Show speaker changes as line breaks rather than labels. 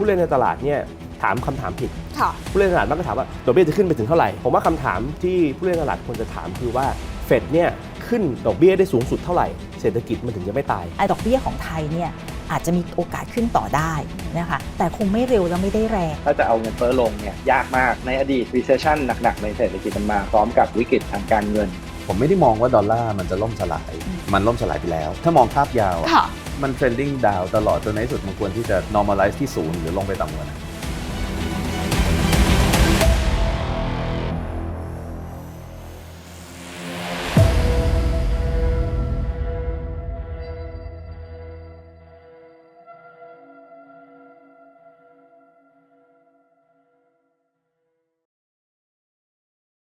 ผู้เล่นในตลาดเนี่ยถามคำถามผิด
ค่ะ
ผู้เล่นในตลาดมักจะถามว่าดอกเบี้ยจะขึ้นไปถึงเท่าไหร่ ผมว่าคำถามที่ผู้เล่นในตลาดควรจะถามคือว่าเฟดเนี่ยขึ้นดอกเบี้ยได้สูงสุดเท่าไหร่ เศรษฐกิจมันถึงจะไม่ตาย
ไอ้ดอกเบี้ยของไทยเนี่ยอาจจะมีโอกาสขึ้นต่อได้นะคะ แต่คงไม่เร็วและไม่ได้แรง
ถ้าจะเอาเงินเฟ้อลงเนี่ยยากมาก ในอดีต recession หนักๆ ในเศรษฐกิจมันมาพร้อมกับวิกฤตทางการเงิน
ผมไม่ได้มองว่าดอลลาร์มันจะล่มสลาย มันล่มสลายไปแล้ว ถ้ามองภาพยาว มัน
เท
รนดิ้งดาวตลอดจนในที่สุดมันควรที่จะ normalize ที่ศูนย์หรือลงไปต่ำกว่านั้น